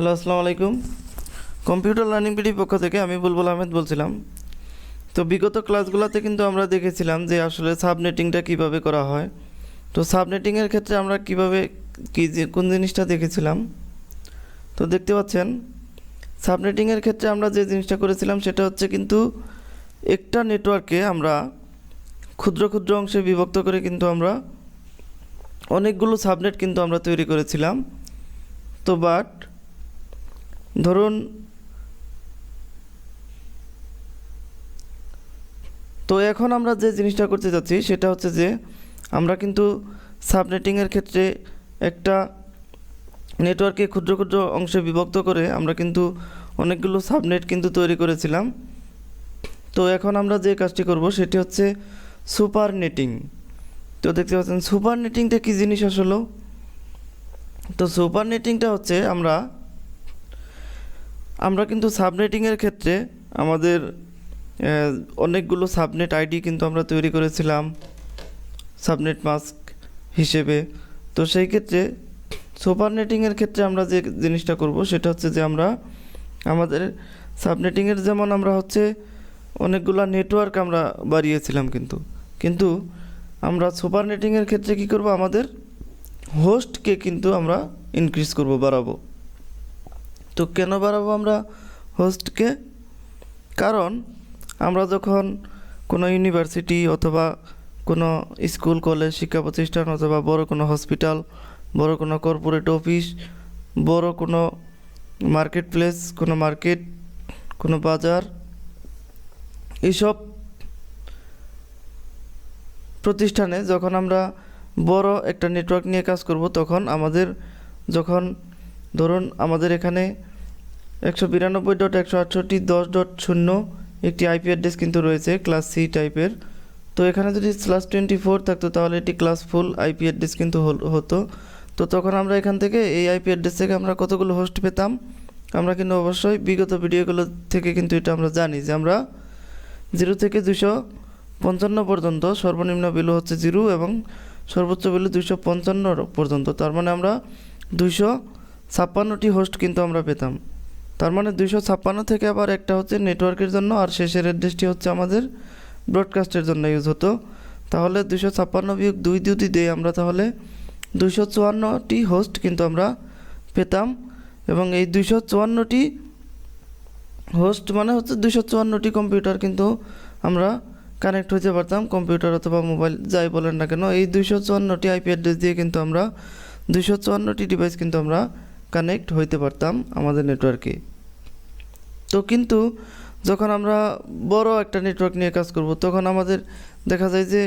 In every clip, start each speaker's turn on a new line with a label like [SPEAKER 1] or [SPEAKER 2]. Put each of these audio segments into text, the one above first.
[SPEAKER 1] Hello, আসসালামু আলাইকুম। Computer learning পিডির পক্ষ থেকে আমি বুলবুল আহমেদ বলছিলাম। তো বিগত ক্লাসগুলোতে কিন্তু আমরা দেখেছিলাম যে আসলে সাবনেটিংটা কীভাবে করা হয়। তো সাবনেটিংয়ের ক্ষেত্রে আমরা কীভাবে কি কোন জিনিসটা দেখেছিলাম? তো দেখতে পাচ্ছেন, সাবনেটিংয়ের ক্ষেত্রে আমরা যে জিনিসটা করেছিলাম সেটা হচ্ছে কিন্তু একটা নেটওয়ার্কে আমরা ক্ষুদ্র ক্ষুদ্র অংশে বিভক্ত করে কিন্তু আমরা অনেকগুলো সাবনেট কিন্তু আমরা তৈরি করেছিলাম। তো বাট ধরুন, তো এখন আমরা যে জিনিসটা করতে যাচ্ছি, সেটা হচ্ছে যে আমরা কিন্তু সাবনেটিংয়ের ক্ষেত্রে একটা নেটওয়ার্কে ক্ষুদ্র ক্ষুদ্র অংশে বিভক্ত করে আমরা কিন্তু অনেকগুলো সাবনেট কিন্তু তৈরি করেছিলাম। তো এখন আমরা যে কাজটি করব, সেটি হচ্ছে সুপার নেটিং তো দেখতে পাচ্ছেন সুপার নেটিংটা কী জিনিস আসলে তো সুপার নেটিংটা হচ্ছে আমরা আমরা কিন্তু সাবনেটিংয়ের ক্ষেত্রে আমাদের অনেকগুলো সাবনেট আইডি কিন্তু আমরা তৈরি করেছিলাম সাবনেট মাস্ক হিসেবে। তো সেই ক্ষেত্রে সুপার নেটিংয়ের ক্ষেত্রে আমরা যে জিনিসটা করব সেটা হচ্ছে যে আমরা আমাদের সাবনেটিংয়ের যেমন আমরা হচ্ছে অনেকগুলো নেটওয়ার্ক আমরা বাড়িয়েছিলাম কিন্তু। কিন্তু আমরা সুপার নেটিংয়ের ক্ষেত্রে কী করব? আমাদের হোস্টকে কিন্তু আমরা ইনক্রিজ করব, বাড়াবো। তো কেন বাড়াবো আমরা হোস্টকে কারণ আমরা যখন কোনো ইউনিভার্সিটি অথবা কোনো স্কুল কলেজ শিক্ষা প্রতিষ্ঠান অথবা বড় কোনো হসপিটাল বড় কোনো কর্পোরেট অফিস বড় কোনো মার্কেট প্লেস কোনো মার্কেট কোনো বাজার এইসব প্রতিষ্ঠানে যখন আমরা বড় একটা নেটওয়ার্ক নিয়ে কাজ করব, তখন আমাদের যখন ধরুন আমাদের এখানে একশো বিরানব্বই ডট একশো আটষট্টি দশ ডট শূন্য একটি আইপি অ্যাড্রেস কিন্তু রয়েছে ক্লাস সি টাইপের তো এখানে যদি ক্লাস টোয়েন্টি ফোর থাকতো, তাহলে এটি ক্লাস ফুল আইপি অ্যাড্রেস কিন্তু হতো। তো তখন আমরা এখান থেকে এই আইপি অ্যাড্রেস থেকে আমরা কতগুলো হোস্ট পেতাম? আমরা কিন্তু অবশ্যই বিগত ভিডিওগুলো থেকে কিন্তু এটা আমরা জানি যে আমরা জিরো থেকে দুশো পঞ্চান্ন পর্যন্ত সর্বনিম্ন বিলু হচ্ছে জিরো এবং সর্বোচ্চ বিলু দুশো পঞ্চান্ন পর্যন্ত। তার মানে আমরা দুশো ছাপ্পান্নটি হোস্ট কিন্তু আমরা পেতাম। তার মানে দুশো ছাপ্পান্ন থেকে আবার একটা হচ্ছে নেটওয়ার্কের জন্য, আর শেষের অ্যাড্রেসটি হচ্ছে আমাদের ব্রডকাস্টের জন্য ইউজ হতো। তাহলে দুশো ছাপ্পান্ন বিয়োগ দুই দুটি দিয়ে আমরা তাহলে দুশো চুয়ান্নটি হোস্ট কিন্তু আমরা পেতাম। এবং এই দুশো চুয়ান্নটি হোস্ট মানে হচ্ছে দুশো চুয়ান্নটি কম্পিউটার কিন্তু আমরা কানেক্ট হতে পারতাম কম্পিউটার অথবা মোবাইল যাই বলেন না কেন। এই দুশো চুয়ান্নটি আইপি অ্যাড্রেস দিয়ে কিন্তু আমরা দুশো চুয়ান্নটি ডিভাইস কিন্তু আমরা কানেক্ট হইতে পারতাম আমাদের নেটওয়ার্কে তো কিন্তু যখন আমরা বড় একটা নেটওয়ার্ক নিয়ে কাজ করব, তখন আমাদের দেখা যায় যে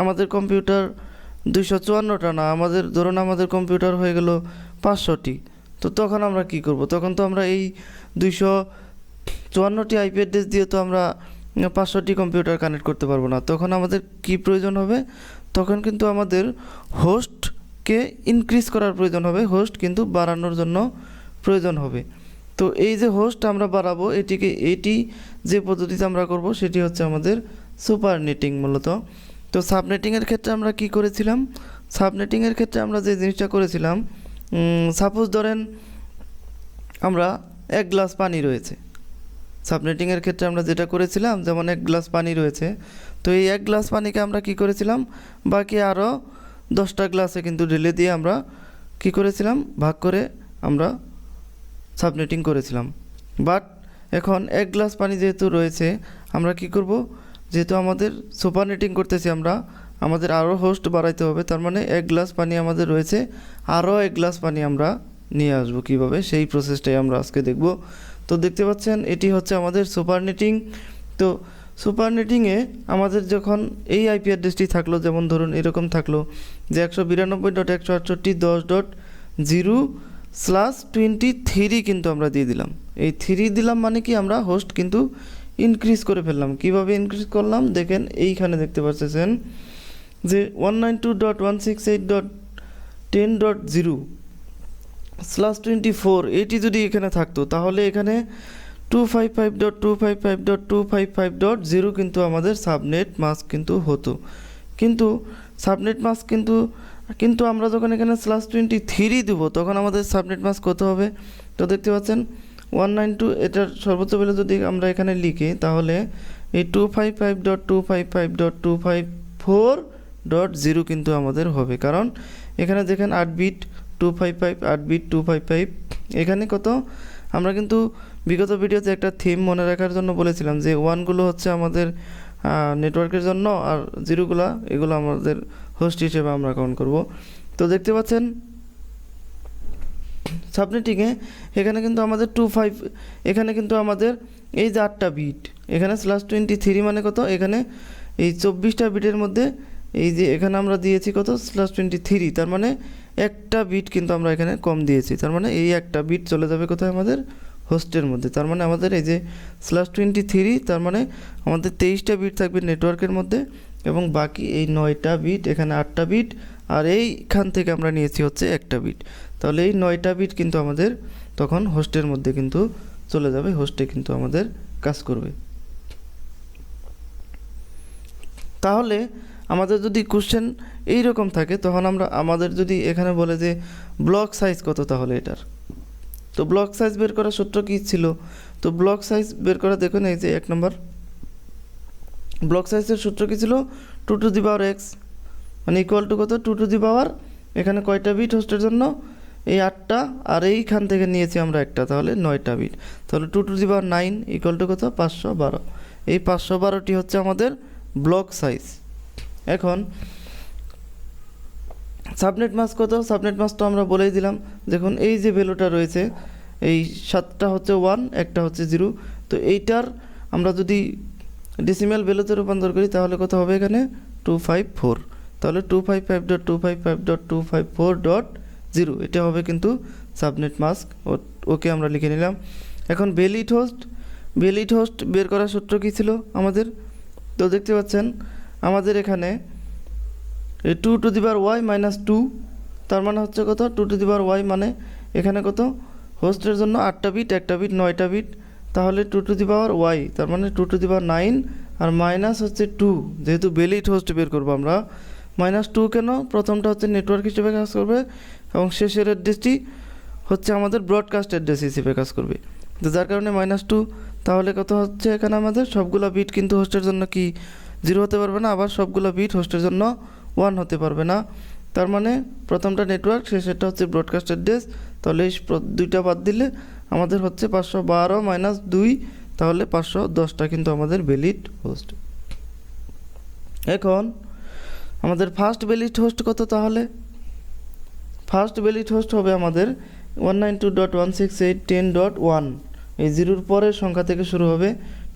[SPEAKER 1] আমাদের কম্পিউটার দুইশো চুয়ান্নটা না, আমাদের ধরুন আমাদের কম্পিউটার হয়ে গেল পাঁচশোটি। তো তখন আমরা কি করব? তখন তো আমরা এই দুইশো চুয়ান্নটি আইপি অ্যাড্রেস দিয়ে তো আমরা পাঁচশোটি কম্পিউটার কানেক্ট করতে পারব না। তখন আমাদের কি প্রয়োজন হবে? তখন কিন্তু আমাদের হোস্টকে ইনক্রিজ করার প্রয়োজন হবে? হোস্ট কিন্তু বাড়ানোর জন্য প্রয়োজন হবে। তো এই যে হোস্ট আমরা বাড়াবো, এটিকে, এটি যে পদ্ধতিতে আমরা করব, সেটি হচ্ছে আমাদের সুপার নেটিং মূলত। তো সাবনেটিংয়ের ক্ষেত্রে আমরা কি করেছিলাম? সাবনেটিংয়ের ক্ষেত্রে আমরা যে জিনিসটা করেছিলাম সাপোজ ধরেন আমরা এক গ্লাস পানি রয়েছে। সাবনেটিংয়ের ক্ষেত্রে আমরা যেটা করেছিলাম, যেমন এক গ্লাস পানি রয়েছে। তো এই এক গ্লাস পানিকে আমরা কি করেছিলাম? বাকি আরও দশটা গ্লাসে কিন্তু ঢেলে দিয়ে আমরা কি করেছিলাম? ভাগ করে আমরা সাবনেটিং করেছিলাম। বাট এখন এক গ্লাস পানি যেহেতু রয়েছে, আমরা কি করব? যেহেতু আমাদের সুপার নেটিং করতেছি আমরা, আমাদের আরও হোস্ট বাড়াইতে হবে, তার মানে এক গ্লাস পানি আমাদের রয়েছে আরও এক গ্লাস পানি আমরা নিয়ে আসব কীভাবে? সেই প্রসেসটাই আমরা আজকে দেখব। তো দেখতে পাচ্ছেন, এটি হচ্ছে আমাদের সুপার নেটিং তো সুপার নেটিংয়ে আমাদের যখন এই আইপি অ্যাড্রেসটি থাকল, যেমন ধরুন এরকম থাকল যে একশো বিরানব্বই ডট একশো আটষট্টি দশ dot zero slash twenty three কিন্তু আমরা দিয়ে দিলাম। এই থ্রি দিলাম মানে কি আমরা হোস্ট কিন্তু ইনক্রিজ করে ফেললাম। কীভাবে ইনক্রিজ করলাম? দেখেন এইখানে দেখতে পাচ্ছেন যে one nine two dot one six eight dot ten dot zero slash twenty four eighty যদি এখানে থাকতো, তাহলে এখানে two five five dot two five five dot two five five dot zero কিন্তু আমাদের সাবনেট মাস্ক কিন্তু হতো। কিন্তু সাবনেট মাস্ক কিন্তু কিন্তু আমরা যখন এখানে স্ল্যাশ টোয়েন্টি থ্রি দেবো, তখন আমাদের সাবনেট মাস্ক কত হবে? তো দেখতে পাচ্ছেন ওয়ান নাইন টু এটার সর্বোচ্চ ভ্যালু যদি আমরা এখানে লিখি, তাহলে এই two five five dot two five five dot two five four dot zero কিন্তু আমাদের হবে। কারণ এখানে দেখেন আট বিট টু ফাইভ ফাইভ আট বিট টু ফাইভ ফাইভ এখানে কত? আমরা কিন্তু বিগত ভিডিওতে একটা থিম মনে রাখার জন্য বলেছিলাম যে ওয়ানগুলো হচ্ছে আমাদের নেটওয়ার্কের জন্য আর জিরোগুলো এগুলো আমাদের হোস্ট হিসেবে আমরা কাউন্ট করব। তো দেখতে পাচ্ছেন সাবনেটিংয়ে এখানে কিন্তু আমাদের টু ফাইভ এখানে কিন্তু আমাদের এই যে আটটা বিট এখানে স্ল্যাশ টোয়েন্টি থ্রি মানে কত? এখানে এই চব্বিশটা বিটের মধ্যে এই যে এখানে আমরা দিয়েছি কত? স্ল্যাশ টোয়েন্টি থ্রি তার মানে একটা বিট কিন্তু আমরা এখানে কম দিয়েছি। তার মানে এই একটা বিট চলে যাবে কোথায় আমাদের? হোস্টের মধ্যে। তার মানে আমাদের এই যে স্ল্যাশ টোয়েন্টি থ্রি তার মানে আমাদের তেইশটা বিট থাকবে নেটওয়ার্কের মধ্যে এবং বাকি এই নয়টা বিট এখানে আটটা বিট আর এইখান থেকে আমরা নিয়েছি হচ্ছে একটা বিট তাহলে এই নয়টা বিট কিন্তু আমাদের তখন হোস্টের মধ্যে কিন্তু চলে যাবে, হোস্টে কিন্তু আমাদের কাজ করবে। তাহলে আমাদের যদি কোশ্চেন এই রকম থাকে, তখন আমরা, আমাদের যদি এখানে বলে যে ব্লক সাইজ কত তাহলে এটার? তো ব্লক সাইজ বের করার সূত্র কী ছিল? তো ব্লক সাইজ বের করা দেখুন, এই যে এক নম্বর। ব্লক সাইজের সূত্র কী ছিল? Two to the power x মানে ইকুয়াল টু কত? টু টু দি পাওয়ার এখানে কয়টা বিট হোস্টের জন্য? এই আটটা, আর এইখান থেকে নিয়েছি আমরা একটা, তাহলে নয়টা বিট তাহলে two to the power nine equal to কত? পাঁচশো বারো। এই পাঁচশো বারোটি হচ্ছে আমাদের ব্লক সাইজ এখন সাবনেট মাস কত? সাবনেট মাস তো আমরা বলেই দিলাম। দেখুন, এই যে ভ্যালুটা রয়েছে, এই সাতটা হচ্ছে ওয়ান, একটা হচ্ছে জিরো। তো এইটার আমরা যদি ডেসিমেল ভ্যালুতে রূপান্তর করি, তাহলে কত হবে এখানে? টু ফাইভ ফোর তাহলে two five five dot two five five dot two five four dot zero এটা হবে কিন্তু সাবনেট মাস্ক ওকে আমরা লিখে নিলাম। এখন বেলিট হোস্ট বেলিট হোস্ট বের করার সূত্র কী ছিল আমাদের? তো দেখতে পাচ্ছেন, আমাদের এখানে two to the bar y minus two তার মানে হচ্ছে কত? Two to the bar y মানে এখানে কত? হোস্টের জন্য আটটা বিট একটা বিট নয়টা বিট তাহলে two to the power Y তার মানে two to the power nine R minus হচ্ছে টু যেহেতু বেলিট হোস্ট বের করব আমরা মাইনাস টু কেন? প্রথমটা হচ্ছে নেটওয়ার্ক হিসেবে কাজ করবে, এবং শেষের অ্যাড্রেসটি হচ্ছে আমাদের ব্রডকাস্ট অ্যাড্রেস হিসেবে কাজ করবে। তো যার কারণে মাইনাস টু তাহলে কত হচ্ছে এখানে আমাদের? সবগুলো বিট কিন্তু হোস্টের জন্য কি? জিরো হতে পারবে না, আবার সবগুলো বিট হোস্টের জন্য ওয়ান হতে পারবে না। তার মানে প্রথমটা নেটওয়ার্ক শেষেরটা হচ্ছে ব্রডকাস্ট অ্যাড্রেস তাহলে এই দুইটা বাদ দিলে আমাদের হচ্ছে পাঁচশো বারো মাইনাস দুই, তাহলে পাঁচশো দশটা কিন্তু আমাদের ভ্যালিড হোস্ট এখন আমাদের ফার্স্ট ভ্যালিড হোস্ট কত তাহলে? ফার্স্ট ভ্যালিড হোস্ট হবে আমাদের one nine two dot one six eight ten dot one এই জিরোর পরের সংখ্যা থেকে শুরু হবে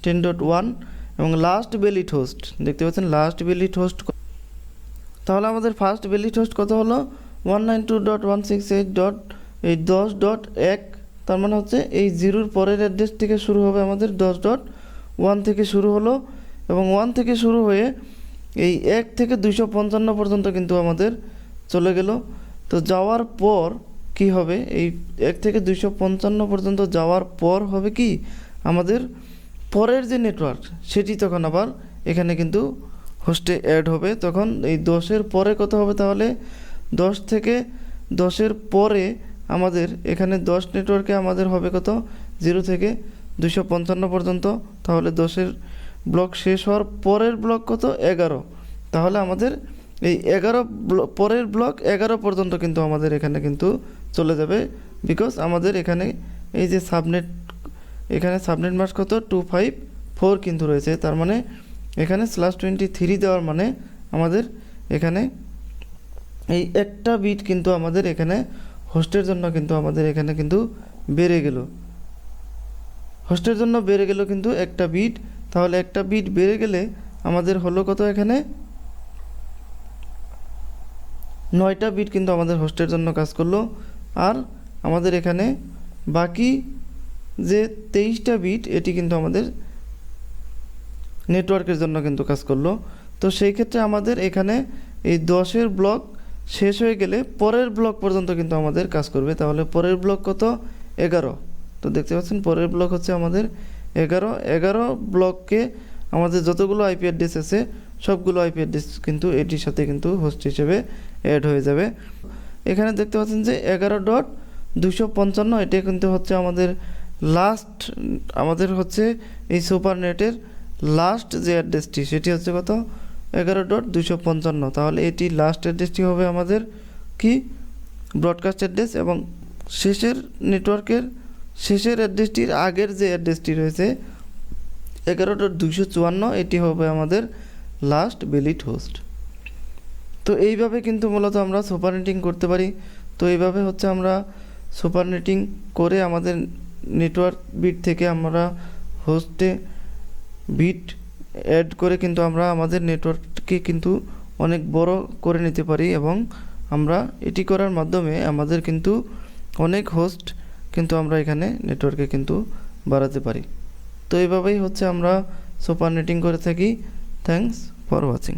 [SPEAKER 1] টেন ডট ওয়ান এবং লাস্ট ভ্যালিড হোস্ট দেখতে পাচ্ছেন লাস্ট ভ্যালিড হোস্ট তাহলে আমাদের ফার্স্ট ভ্যালিড হোস্ট কত হলো? One nine two dot one six eight dot এই দশ ডট এক তার মানে হচ্ছে এই জিরোর পরের অ্যাড্রেস থেকে শুরু হবে আমাদের দশ ডট ওয়ান থেকে শুরু হলো এবং ওয়ান থেকে শুরু হয়ে এই এক থেকে দুইশো পঞ্চান্ন পর্যন্ত কিন্তু আমাদের চলে গেল। তো যাওয়ার পর কি হবে? এই এক থেকে দুইশো পঞ্চান্ন পর্যন্ত যাওয়ার পর হবে কি? আমাদের পরের যে নেটওয়ার্ক সেটি তখন আবার এখানে কিন্তু হোস্টে অ্যাড হবে, তখন এই দশের পরে কত হবে তাহলে দশ থেকে দশের পরে আমাদের এখানে দশ নেটওয়ার্কে আমাদের হবে কত? জিরো থেকে দুশো পঞ্চান্ন পর্যন্ত। তাহলে দশের ব্লক শেষ হওয়ার পরের ব্লক কত? এগারো। তাহলে আমাদের এই এগারো পরের ব্লক এগারো পর্যন্ত কিন্তু আমাদের এখানে কিন্তু চলে যাবে। বিকজ আমাদের এখানে এই যে সাবনেট এখানে সাবনেট মাস কত? টু ফাইভ ফোর কিন্তু রয়েছে। তার মানে এখানে স্ল্যাশ টোয়েন্টি থ্রি দেওয়ার মানে আমাদের এখানে এই একটা বিট কিন্তু আমাদের এখানে হোস্টের জন্য কিন্তু আমাদের এখানে কিন্তু বেড়ে গেল। হোস্টের জন্য বেড়ে গেল কিন্তু একটা বিট তাহলে একটা বিট বেড়ে গেলে আমাদের হলো কত এখানে? নয়টা বিট কিন্তু আমাদের হোস্টের জন্য কাজ করল। আর আমাদের এখানে বাকি যে তেইশটা বিট এটি কিন্তু আমাদের নেটওয়ার্কের জন্য কিন্তু কাজ করল। তো সেই ক্ষেত্রে আমাদের এখানে এই দশের ব্লক শেষ হয়ে গেলে পরের ব্লক পর্যন্ত কিন্তু আমাদের কাজ করবে। তাহলে পরের ব্লক কত? এগারো। তো দেখতে পাচ্ছেন পরের ব্লক হচ্ছে আমাদের এগারো। এগারো ব্লককে আমাদের যতগুলো আইপি অ্যাড্রেস আছে, সবগুলো আইপি অ্যাড্রেস কিন্তু এটির সাথে কিন্তু হোস্ট হিসেবে অ্যাড হয়ে যাবে। এখানে দেখতে পাচ্ছেন যে এগারো ডট দুশো পঞ্চান্ন, এটা কিন্তু হচ্ছে আমাদের লাস্ট আমাদের হচ্ছে এই সুপার নেটের লাস্ট যে অ্যাড্রেসটি সেটি হচ্ছে কত? এগারো ডট দুশো পঞ্চান্ন। তাহলে এটি লাস্ট অ্যাড্রেসটি হবে আমাদের কি? ব্রডকাস্ট অ্যাড্রেস এবং শেষের নেটওয়ার্কের শেষের অ্যাড্রেসটির আগের যে অ্যাড্রেসটি রয়েছে, এগারো ডট দুশো চুয়ান্ন, এটি হবে আমাদের লাস্ট বেলিট হোস্ট তো এইভাবে কিন্তু মূলত আমরা সুপারনেটিং করতে পারি। তো এইভাবে হচ্ছে আমরা সুপারনেটিং করে আমাদের নেটওয়ার্ক বিট থেকে আমরা হোস্টে বিট অ্যাড করে কিন্তু আমরা আমাদের নেটওয়ার্ককে কিন্তু অনেক বড় করে নিতে পারি এবং আমরা এটি করার মাধ্যমে আমাদের কিন্তু অনেক হোস্ট কিন্তু আমরা এখানে নেটওয়ার্কে কিন্তু বাড়াতে পারি। তো এইভাবেই হচ্ছে আমরা সুপারনেটিং করে থাকি। Thanks for watching